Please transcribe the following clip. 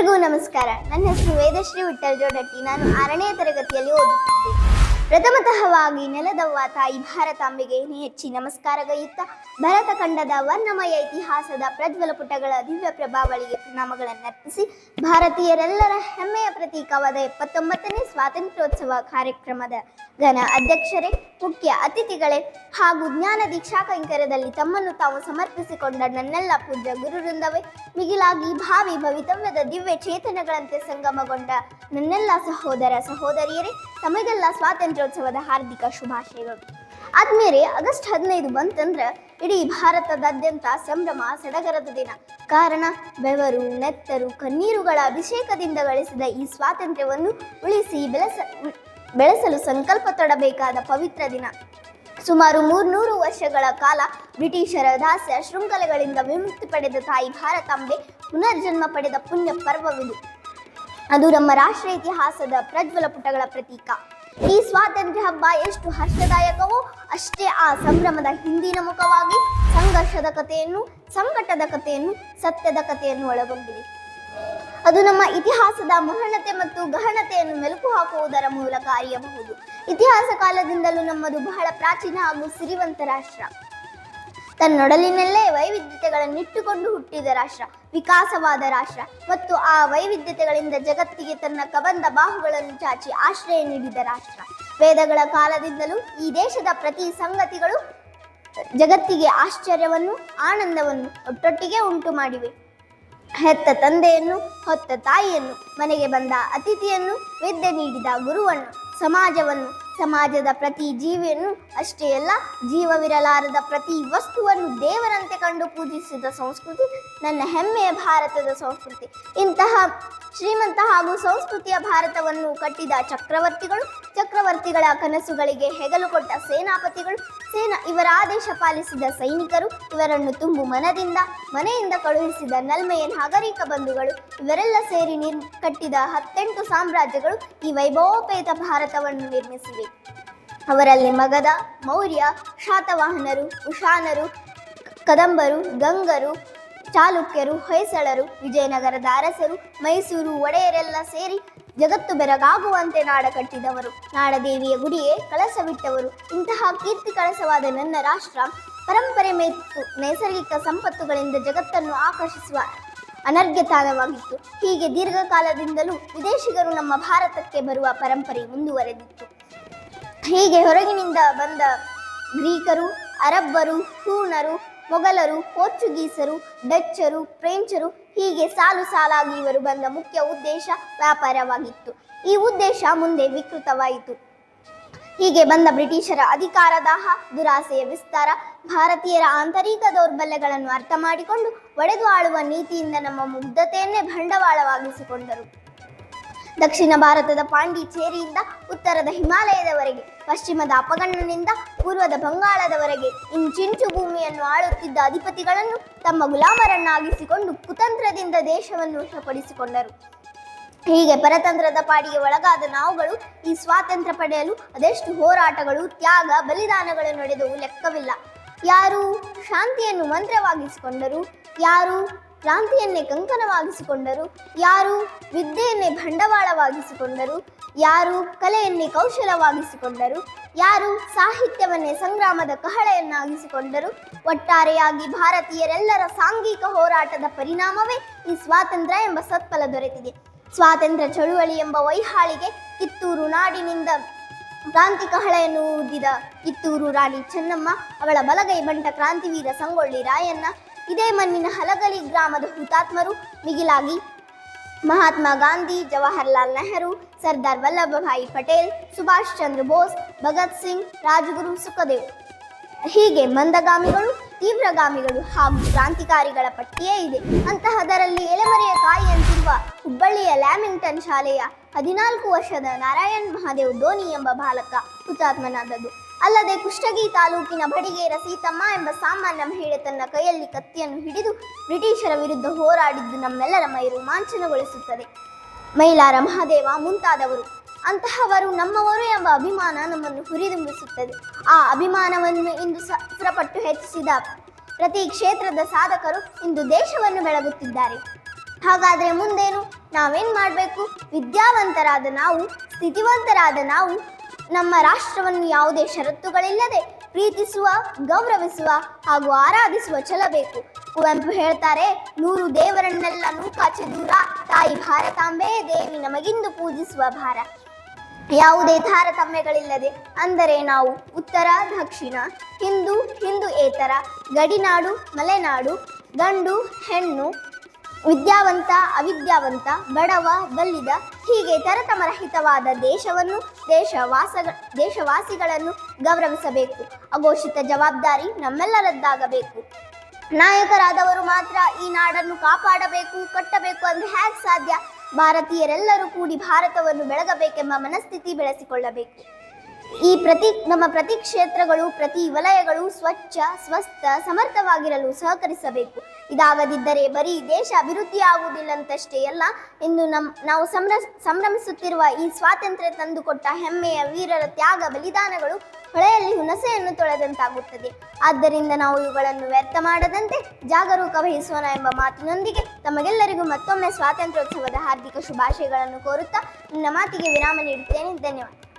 ಎಲ್ಲರಿಗೂ ನಮಸ್ಕಾರ. ನನ್ನ ಹೆಸರು ವೇದಶ್ರೀ ವಿಠಲ್ ಜೋಡಟ್ಟಿ ನಾನು ಆರನೇ ತರಗತಿಯಲ್ಲಿ ಓದುತ್ತಿದ್ದೆ. ಪ್ರಥಮತಃವಾಗಿ ನೆಲದವ್ವ ತಾಯಿ ಭಾರತಾಂಬೆಗೆ ಹೆಚ್ಚಿ ನಮಸ್ಕಾರಗೈಯುತ್ತ ಭರತ ಖಂಡದ ವರ್ಣಮಯ ಇತಿಹಾಸದ ಪ್ರಜ್ವಲ ಪುಟಗಳ ದಿವ್ಯ ಪ್ರಭಾವಳಿಗೆ ಪ್ರಣಾಮಗಳನ್ನು ಅರ್ಪಿಸಿ ಭಾರತೀಯರೆಲ್ಲರ ಹೆಮ್ಮೆಯ ಪ್ರತೀಕವಾದ ಎಪ್ಪತ್ತೊಂಬತ್ತನೇ ಸ್ವಾತಂತ್ರ್ಯೋತ್ಸವ ಕಾರ್ಯಕ್ರಮದ ಘನ ಅಧ್ಯಕ್ಷರೇ, ಮುಖ್ಯ ಅತಿಥಿಗಳೇ ಹಾಗೂ ಜ್ಞಾನ ದೀಕ್ಷಾ ಕೈಂಕರ್ಯದಲ್ಲಿ ತಮ್ಮನ್ನು ತಾವು ಸಮರ್ಪಿಸಿಕೊಂಡ ನನ್ನೆಲ್ಲ ಪೂಜ್ಯ ಗುರುವೃಂದವೇ ಮಿಗಿಲಾಗಿ ಭಾವಿ ಭವಿತವ್ಯದ ದಿವ್ಯ ಚೇತನಗಳಂತೆ ಸಂಗಮಗೊಂಡ ನನ್ನೆಲ್ಲ ಸಹೋದರ ಸಹೋದರಿಯರೇ, ತಮಗೆಲ್ಲ ಸ್ವಾತಂತ್ರ್ಯೋತ್ಸವದ ಹಾರ್ದಿಕ ಶುಭಾಶಯಗಳು. ಆದ್ಮೇಲೆ ಆಗಸ್ಟ್ ಹದಿನೈದು ಬಂತಂದ್ರೆ ಇಡೀ ಭಾರತದಾದ್ಯಂತ ಸಂಭ್ರಮ ಸಡಗರದ ದಿನ. ಕಾರಣ ಬೆವರು, ನೆತ್ತರು, ಕಣ್ಣೀರುಗಳ ಅಭಿಷೇಕದಿಂದ ಗಳಿಸಿದ ಈ ಸ್ವಾತಂತ್ರ್ಯವನ್ನು ಉಳಿಸಿ ಬೆಳೆಸ, ಬೆಳೆಸಲು ಸಂಕಲ್ಪ ತೊಡಬೇಕಾದ ಪವಿತ್ರ ದಿನ. ಸುಮಾರು ಮೂರ್ನೂರು ವರ್ಷಗಳ ಕಾಲ ಬ್ರಿಟಿಷರ ದಾಸ್ಯ ಶೃಂಖಲೆಗಳಿಂದ ವಿಮುಕ್ತಿ ಪಡೆದ ತಾಯಿ ಭಾರತಾಂಬೆ ಪುನರ್ಜನ್ಮ ಪಡೆದ ಪುಣ್ಯ ಪರ್ವವಿದು. ಅದು ನಮ್ಮ ರಾಷ್ಟ್ರ ಇತಿಹಾಸದ ಪ್ರಜ್ವಲ ಪುಟಗಳ ಪ್ರತೀಕ. ಈ ಸ್ವಾತಂತ್ರ್ಯ ಹಬ್ಬ ಎಷ್ಟು ಹರ್ಷದಾಯಕವೋ ಅಷ್ಟೇ ಆ ಸಂಭ್ರಮದ ಹಿಂದಿನ ಮುಖವಾಗಿ ಸಂಘರ್ಷದ ಕಥೆಯನ್ನು, ಸಂಕಟದ ಕಥೆಯನ್ನು, ಸತ್ಯದ ಕಥೆಯನ್ನು ಒಳಗೊಂಡಿದೆ. ಅದು ನಮ್ಮ ಇತಿಹಾಸದ ಮಹನತೆ ಮತ್ತು ಗಹನತೆಯನ್ನು ಮೆಲುಕು ಹಾಕುವುದರ ಮೂಲಕ ಅರಿಯಬಹುದು. ಇತಿಹಾಸ ಕಾಲದಿಂದಲೂ ನಮ್ಮದು ಬಹಳ ಪ್ರಾಚೀನ ಹಾಗೂ ಸಿರಿವಂತ ರಾಷ್ಟ್ರ. ತನ್ನೊಡಲಿನಲ್ಲೇ ವೈವಿಧ್ಯತೆಗಳನ್ನಿಟ್ಟುಕೊಂಡು ಹುಟ್ಟಿದ ರಾಷ್ಟ್ರ, ವಿಕಾಸವಾದ ರಾಷ್ಟ್ರ ಮತ್ತು ಆ ವೈವಿಧ್ಯತೆಗಳಿಂದ ಜಗತ್ತಿಗೆ ತನ್ನ ಕಬಂಧ ಬಾಹುಗಳನ್ನು ಚಾಚಿ ಆಶ್ರಯ ನೀಡಿದ ರಾಷ್ಟ್ರ. ವೇದಗಳ ಕಾಲದಿಂದಲೂ ಈ ದೇಶದ ಪ್ರತಿ ಸಂಗತಿಗಳು ಜಗತ್ತಿಗೆ ಆಶ್ಚರ್ಯವನ್ನು, ಆನಂದವನ್ನು ಒಟ್ಟೊಟ್ಟಿಗೆ ಉಂಟು ಮಾಡಿವೆ ಹೆತ್ತ ತಂದೆಯನ್ನು, ಹೊತ್ತ ತಾಯಿಯನ್ನು, ಮನೆಗೆ ಬಂದ ಅತಿಥಿಯನ್ನು, ವಿದ್ಯೆ ನೀಡಿದ ಗುರುವನ್ನು, ಸಮಾಜವನ್ನು ಸಮಾಜದ ಪ್ರತಿ ಜೀವಿಯನ್ನು ಅಷ್ಟೇ ಅಲ್ಲ, ಜೀವವಿರಲಾರದ ಪ್ರತಿ ವಸ್ತುವನ್ನು ದೇವರಂತೆ ಕಂಡು ಪೂಜಿಸಿದ ಸಂಸ್ಕೃತಿ ನನ್ನ ಹೆಮ್ಮೆಯ ಭಾರತದ ಸಂಸ್ಕೃತಿ. ಇಂತಹ ಶ್ರೀಮಂತ ಹಾಗೂ ಸಂಸ್ಕೃತಿಯ ಭಾರತವನ್ನು ಕಟ್ಟಿದ ಚಕ್ರವರ್ತಿಗಳು ಚಕ್ರವರ್ತಿಗಳ ಕನಸುಗಳಿಗೆ ಹೆಗಲು ಕೊಟ್ಟ ಸೇನಾಪತಿಗಳು, ಸೇನಾ ಇವರ ಆದೇಶ ಪಾಲಿಸಿದ ಸೈನಿಕರು, ಇವರನ್ನು ತುಂಬು ಮನದಿಂದ, ಮನೆಯಿಂದ ಕಳುಹಿಸಿದ ನಲ್ಮೆಯ ನಾಗರಿಕ ಬಂಧುಗಳು, ಇವರೆಲ್ಲ ಸೇರಿ ನಿರ್ ಕಟ್ಟಿದ ಹತ್ತೆಂಟು ಸಾಮ್ರಾಜ್ಯಗಳು ಈ ವೈಭವೋಪೇತ ಭಾರತವನ್ನು ನಿರ್ಮಿಸಿವೆ. ಅವರಲ್ಲಿ ಮಗಧ ಮೌರ್ಯ, ಶಾತವಾಹನರು, ಉಷಾನರು, ಕದಂಬರು, ಗಂಗರು, ಚಾಲುಕ್ಯರು, ಹೊಯ್ಸಳರು, ವಿಜಯನಗರದ ಅರಸರು, ಮೈಸೂರು ಒಡೆಯರೆಲ್ಲ ಸೇರಿ ಜಗತ್ತು ಬೆರಗಾಗುವಂತೆ ನಾಡ ಕಟ್ಟಿದವರು. ನಾಡದೇವಿಯ ಗುಡಿಯೇ ಕಳಸವಿಟ್ಟವರು ಇಂತಹ ಕೀರ್ತಿ ಕಳಸವಾದ ನನ್ನ ರಾಷ್ಟ್ರ, ಪರಂಪರೆ ಮೇತ್ತು ನೈಸರ್ಗಿಕ ಸಂಪತ್ತುಗಳಿಂದ ಜಗತ್ತನ್ನು ಆಕರ್ಷಿಸುವ ಅನರ್ಘ್ಯ ತಾಣವಾಗಿತ್ತು ಹೀಗೆ ದೀರ್ಘಕಾಲದಿಂದಲೂ ವಿದೇಶಿಗರು ನಮ್ಮ ಭಾರತಕ್ಕೆ ಬರುವ ಪರಂಪರೆ ಮುಂದುವರೆದಿತ್ತು. ಹೀಗೆ ಹೊರಗಿನಿಂದ ಬಂದ ಗ್ರೀಕರು, ಅರಬ್ಬರು ಹೂಣರು ಮೊಘಲರು, ಪೋರ್ಚುಗೀಸರು, ಡಚ್ಚರು, ಫ್ರೆಂಚರು ಹೀಗೆ ಸಾಲು ಸಾಲಾಗಿ ಇವರು ಬಂದ ಮುಖ್ಯ ಉದ್ದೇಶ ವ್ಯಾಪಾರವಾಗಿತ್ತು. ಈ ಉದ್ದೇಶ ಮುಂದೆ ವಿಕೃತವಾಯಿತು. ಹೀಗೆ ಬಂದ ಬ್ರಿಟಿಷರ ಅಧಿಕಾರದಾಹ ದುರಾಸೆಯ ವಿಸ್ತಾರ, ಭಾರತೀಯರ ಆಂತರಿಕ ದೌರ್ಬಲ್ಯಗಳನ್ನು ಅರ್ಥ ಮಾಡಿಕೊಂಡು ಒಡೆದು ಆಳುವ ನೀತಿಯಿಂದ ನಮ್ಮ ಮುಗ್ಧತೆಯನ್ನೇ ಬಂಡವಾಳವಾಗಿಸಿಕೊಂಡರು. ದಕ್ಷಿಣ ಭಾರತದ ಪಾಂಡಿಚೇರಿಯಿಂದ ಉತ್ತರದ ಹಿಮಾಲಯದವರೆಗೆ, ಪಶ್ಚಿಮದ ಅಪಗಣ್ಣನಿಂದ ಪೂರ್ವದ ಬಂಗಾಳದವರೆಗೆ ಇಂಚಿಂಚು ಭೂಮಿಯನ್ನು ಆಳುತ್ತಿದ್ದ ಅಧಿಪತಿಗಳನ್ನು ತಮ್ಮ ಗುಲಾಮರನ್ನಾಗಿಸಿಕೊಂಡು ಕುತಂತ್ರದಿಂದ ದೇಶವನ್ನು ವಶಪಡಿಸಿಕೊಂಡರು. ಹೀಗೆ ಪರತಂತ್ರದ ಪಾಡಿಗೆ ಒಳಗಾದ ನಾವುಗಳು ಈ ಸ್ವಾತಂತ್ರ್ಯ ಪಡೆಯಲು ಅದೆಷ್ಟು ಹೋರಾಟಗಳು, ತ್ಯಾಗ ಬಲಿದಾನಗಳು ನಡೆದವು ಲೆಕ್ಕವಿಲ್ಲ. ಯಾರು ಶಾಂತಿಯನ್ನು ಮಂತ್ರವಾಗಿಸಿಕೊಂಡರು, ಯಾರು ಕ್ರಾಂತಿಯನ್ನೇ ಕಂಕಣವಾಗಿಸಿಕೊಂಡರು. ಯಾರು? ವಿದ್ಯೆಯನ್ನೇ ಬಂಡವಾಳವಾಗಿಸಿಕೊಂಡರು. ಯಾರು? ಕಲೆಯನ್ನೇ ಕೌಶಲವಾಗಿಸಿಕೊಂಡರು. ಯಾರು? ಸಾಹಿತ್ಯವನ್ನೇ ಸಂಗ್ರಾಮದ ಕಹಳೆಯನ್ನಾಗಿಸಿಕೊಂಡರು. ಒಟ್ಟಾರೆಯಾಗಿ ಭಾರತೀಯರೆಲ್ಲರ ಸಾಂಘಿಕ ಹೋರಾಟದ ಪರಿಣಾಮವೇ ಈ ಸ್ವಾತಂತ್ರ್ಯ ಎಂಬ ಸತ್ಫಲ ದೊರೆತಿದೆ. ಸ್ವಾತಂತ್ರ್ಯ ಚಳುವಳಿ ಎಂಬ ವೈಹಾಳಿಗೆ ಕಿತ್ತೂರು ನಾಡಿನಿಂದ ಕ್ರಾಂತಿ ಕಹಳೆಯನ್ನು ಊದಿದ ಕಿತ್ತೂರು ರಾಣಿ ಚೆನ್ನಮ್ಮ ಅವಳ ಬಲಗೈ ಬಂಟ ಕ್ರಾಂತಿವೀರ ಸಂಗೊಳ್ಳಿ ರಾಯಣ್ಣ ಇದೇ ಮಣ್ಣಿನ ಹಲಗಲಿ ಗ್ರಾಮದ ಹುತಾತ್ಮರು, ಮಿಗಿಲಾಗಿ ಮಹಾತ್ಮ ಗಾಂಧಿ, ಜವಾಹರ್ಲಾಲ್ ನೆಹರು, ಸರ್ದಾರ್ ವಲ್ಲಭಭಾಯಿ ಪಟೇಲ್, ಸುಭಾಷ್ ಚಂದ್ರ ಬೋಸ್, ಭಗತ್ ಸಿಂಗ್, ರಾಜಗುರು ಸುಖದೇವ್. ಹೀಗೆ ಮಂದಗಾಮಿಗಳು, ತೀವ್ರಗಾಮಿಗಳು ಹಾಗೂ ಕ್ರಾಂತಿಕಾರಿಗಳ ಪಟ್ಟಿಯೇ ಇದೆ. ಅಂತಹದರಲ್ಲಿ ಎಲೆಮರೆಯ ಕಾಯಿಯಂತಿರುವ ಹುಬ್ಬಳ್ಳಿಯ ಲ್ಯಾಮಿಂಗ್ಟನ್ ಶಾಲೆಯ ಹದಿನಾಲ್ಕು ವರ್ಷದ ನಾರಾಯಣ್ ಮಹಾದೇವ್ ಧೋನಿ ಎಂಬ ಬಾಲಕ ಹುತಾತ್ಮನಾದದ್ದು. ಅಲ್ಲದೆ ಕುಷ್ಟಗಿ ತಾಲೂಕಿನ ಬಡಿಗೇರ ಸೀತಮ್ಮ ಎಂಬ ಸಾಮಾನ್ಯ ಮಹಿಳೆ ತನ್ನ ಕೈಯಲ್ಲಿ ಕತ್ತಿಯನ್ನು ಹಿಡಿದು ಬ್ರಿಟಿಷರ ವಿರುದ್ಧ ಹೋರಾಡಿದ್ದು ನಮ್ಮೆಲ್ಲರ ಮೈ ರೋಮಾಂಚನಗೊಳಿಸುತ್ತದೆ ಮೈಲಾರ ಮಹಾದೇವ ಮುಂತಾದವರು. ಅಂತಹವರು ನಮ್ಮವರು ಎಂಬ ಅಭಿಮಾನ ನಮ್ಮನ್ನು ಹುರಿದುಂಬಿಸುತ್ತದೆ. ಆ ಅಭಿಮಾನವನ್ನು ಇಂದು ಸತ್ರಪಟ್ಟು ಹೆಚ್ಚಿಸಿದ ಪ್ರತಿ ಕ್ಷೇತ್ರದ ಸಾಧಕರು ಇಂದು ದೇಶವನ್ನು ಬೆಳಗುತ್ತಿದ್ದಾರೆ. ಹಾಗಾದರೆ ಮುಂದೇನು? ನಾವೇನು ಮಾಡಬೇಕು? ವಿದ್ಯಾವಂತರಾದ ನಾವು, ಸ್ಥಿತಿವಂತರಾದ ನಾವು ನಮ್ಮ ರಾಷ್ಟ್ರವನ್ನು ಯಾವುದೇ ಷರತ್ತುಗಳಿಲ್ಲದೆ ಪ್ರೀತಿಸುವ, ಗೌರವಿಸುವ ಹಾಗೂ ಆರಾಧಿಸುವ ಛಲ ಬೇಕು. ಕುವೆಂಪು ಹೇಳ್ತಾರೆ, ನೂರು ದೇವರನ್ನೆಲ್ಲ ನೂಕಾಚೆ ದೂರ ತಾಯಿ ಭಾರತಾಂಬೆ ದೇವಿ ನಮಗಿಂದು ಪೂಜಿಸುವ ಭಾರ. ಯಾವುದೇ ತಾರತಮ್ಯಗಳಿಲ್ಲದೆ, ಅಂದರೆ ನಾವು ಉತ್ತರ, ದಕ್ಷಿಣ, ಹಿಂದೂ ಹಿಂದೂ ಏತರ ಗಡಿನಾಡು, ಮಲೆನಾಡು, ಗಂಡು, ಹೆಣ್ಣು ವಿದ್ಯಾವಂತ ಅವಿದ್ಯಾವಂತ, ಬಡವ ಬಲ್ಲಿದ ಹೀಗೆ ತರತಮರಹಿತವಾದ ದೇಶವನ್ನು, ದೇಶವಾಸ, ದೇಶವಾಸಿಗಳನ್ನು ಗೌರವಿಸಬೇಕು. ಅಘೋಷಿತ ಜವಾಬ್ದಾರಿ ನಮ್ಮೆಲ್ಲರದ್ದಾಗಬೇಕು. ನಾಯಕರಾದವರು ಮಾತ್ರ ಈ ನಾಡನ್ನು ಕಾಪಾಡಬೇಕು, ಕಟ್ಟಬೇಕು ಅಂದ್ರೆ ಹೇಗೆ ಸಾಧ್ಯ? ಭಾರತೀಯರೆಲ್ಲರೂ ಕೂಡಿ ಭಾರತವನ್ನು ಬೆಳಗಬೇಕೆಂಬ ಮನಸ್ಥಿತಿ ಬೆಳೆಸಿಕೊಳ್ಳಬೇಕು. ಈ ಪ್ರತಿ, ನಮ್ಮ ಪ್ರತಿ ಕ್ಷೇತ್ರಗಳು, ಪ್ರತಿ ವಲಯಗಳು ಸ್ವಚ್ಛ, ಸ್ವಸ್ಥ, ಸಮರ್ಥವಾಗಿರಲು ಸಹಕರಿಸಬೇಕು. ಇದಾಗದಿದ್ದರೆ ಬರೀ ದೇಶ ಅಭಿವೃದ್ಧಿಯಾಗುವುದಿಲ್ಲಂತಷ್ಟೇ ಅಲ್ಲ ಎಂದು ನಮ್, ನಾವು ಸಂಭ್ರ, ಸಂಭ್ರಮಿಸುತ್ತಿರುವ ಈ ಸ್ವಾತಂತ್ರ್ಯ ತಂದುಕೊಟ್ಟ ಹೆಮ್ಮೆಯ ವೀರರ ತ್ಯಾಗ ಬಲಿದಾನಗಳು ಹೊಳೆಯಲ್ಲಿ ಹುಣಸೆಯನ್ನು ತೊಳೆದಂತಾಗುತ್ತದೆ. ಆದ್ದರಿಂದ ನಾವು ಇವುಗಳನ್ನು ವ್ಯರ್ಥ ಮಾಡದಂತೆ ಜಾಗರೂಕ ವಹಿಸೋಣ ಎಂಬ ಮಾತಿನೊಂದಿಗೆ ತಮಗೆಲ್ಲರಿಗೂ ಮತ್ತೊಮ್ಮೆ ಸ್ವಾತಂತ್ರ್ಯೋತ್ಸವದ ಹಾರ್ದಿಕ ಶುಭಾಶಯಗಳನ್ನು ಕೋರುತ್ತಾ ನನ್ನ ಮಾತಿಗೆ ವಿರಾಮ ನೀಡುತ್ತೇನೆ. ಧನ್ಯವಾದ.